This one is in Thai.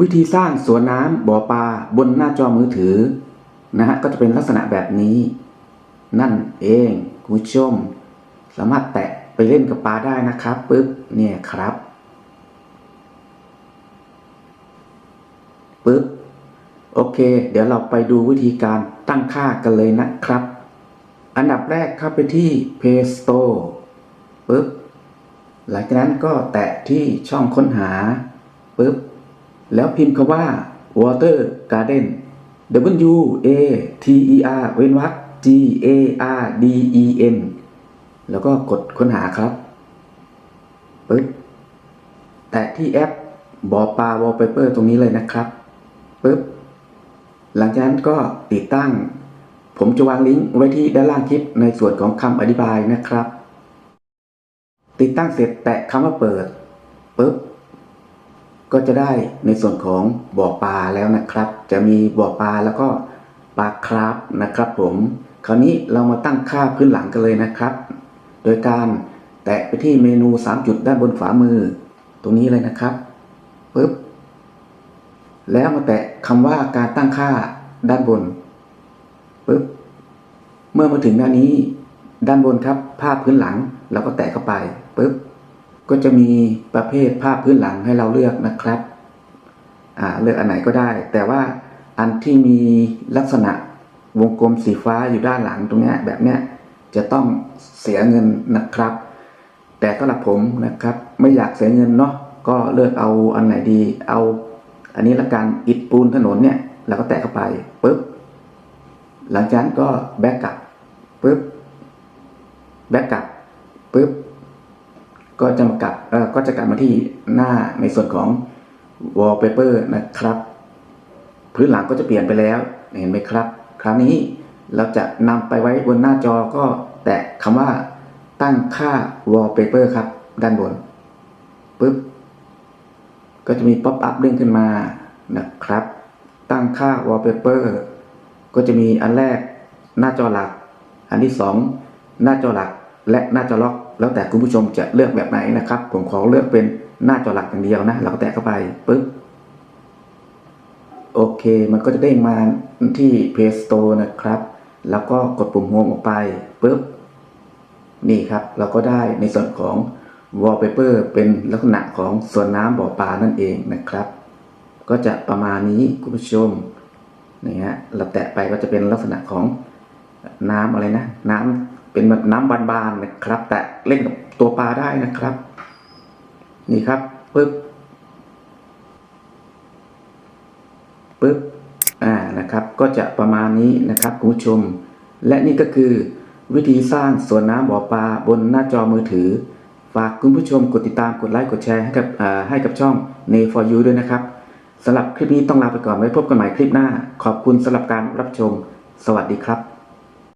วิธีสร้างสวนน้ำบ่อปลาบนหน้าจอมือถือนะฮะก็จะเป็นลักษณะแบบนี้ นั่นเองคุณผู้ชม สามารถแตะไปเล่นกับปลาได้นะครับปึ๊บเนี่ยครับปึ๊บโอเค เดี๋ยวเราไปดูวิธีการตั้งค่ากันเลยนะครับ อันดับแรกเข้าไปที่ Play Store ปึ๊บหลังจากนั้นก็แตะที่ช่องค้นหาปึ๊บ แล้วพิมพ์คำว่า Water Garden W A T E R เว้นวรรค G A R D E N แล้วก็กดค้นหาครับปึ๊บแตะที่แอปบอปลา Wallpaper ตรงนี้เลยนะครับปึ๊บหลังจากนั้นก็ติดตั้ง ผมจะวางลิงก์ไว้ที่ด้านล่างคลิปในส่วนของคำอธิบายนะครับ ติดตั้งเสร็จแตะคำว่าเปิดปุ๊บ ก็จะได้ในส่วนของบ่อปลาแล้วนะครับ จะมีบ่อปลาแล้วก็ปลาคราฟนะครับผม คราวนี้เรามาตั้งค่าพื้นหลังกันเลยนะครับ โดยการแตะไปที่เมนู 3 จุดด้านบนขวามือ ตรงนี้เลยนะครับปุ๊บแล้วมาแตะคำว่าการตั้งค่าด้านบนปุ๊บเมื่อมาถึงหน้านี้ ด้านบนครับ ภาพพื้นหลังเราก็แตะเข้าไปปุ๊บ ก็จะมีประเภทภาพพื้นหลังให้เราเลือกนะครับเลือกอันไหนก็ได้ แต่ว่าอันที่มีลักษณะวงกลมสีฟ้าอยู่ด้านหลังตรงนี้แบบเนี้ยจะต้องเสียเงินนะครับ แต่สำหรับผมนะครับ ไม่อยากเสียเงินเนาะก็เลือกเอาอันไหนดี เอา อันนี้ละกันอิฐปูนถนนเนี่ยเราก็แตะเข้าไปปุ๊บหลังจากนั้นก็แบ็กกลับปุ๊บแบ็กกลับปุ๊บ ก็จะมากลับก็จะกลับมาที่หน้าในส่วนของ wallpaper นะครับ พื้นหลังก็จะเปลี่ยนไปแล้วเห็นไหมครับ คราวนี้เราจะนำไปไว้บนหน้าจอก็แตะคำว่าตั้งค่า wallpaper ครับ ด้านบนปุ๊บก็จะมี pop up เด้งขึ้นมานะครับ ตั้งค่า wallpaper ก็จะมีอันแรกหน้าจอหลัก อันที่สองหน้าจอหลักและหน้าจอล็อก แล้วแต่คุณผู้ชมจะเลือกแบบไหนนะครับ ผมขอเลือกเป็นหน้าจอหลักอย่างเดียวนะเราก็แตะเข้าไปปึ๊บโอเค มันก็จะเด้งมาที่ Play Store นะครับ แล้วก็กดปุ่มโฮมออกไปปึ๊บนี่ครับ เราก็ได้ในส่วนของ wallpaper เป็นลักษณะของส่วนน้ำบ่อปลานั่นเองนะครับ ก็จะประมาณนี้คุณผู้ชมนี่ฮะเราแตะไปก็จะเป็นลักษณะของน้ำอะไรนะ น้ำ เป็นแบบน้ำบานๆนะครับ แต่เล่นกับตัวปลาได้นะครับ นี่ครับปึ๊บปึ๊บอ่านะครับ ก็จะประมาณนี้นะครับคุณผู้ชม และนี่ก็คือ วิธีสร้างสวนน้ำบ่อปลาบนหน้าจอมือถือ ฝากคุณผู้ชมกดติดตามกดไลค์กดแชร์ให้กับให้กับช่อง n a for you ด้วยนะครับสำหรับคลิปนี้ต้องลาไปก่อนไว้พบกันใหม่คลิปหน้า ขอบคุณสำหรับการรับชม สวัสดีครับ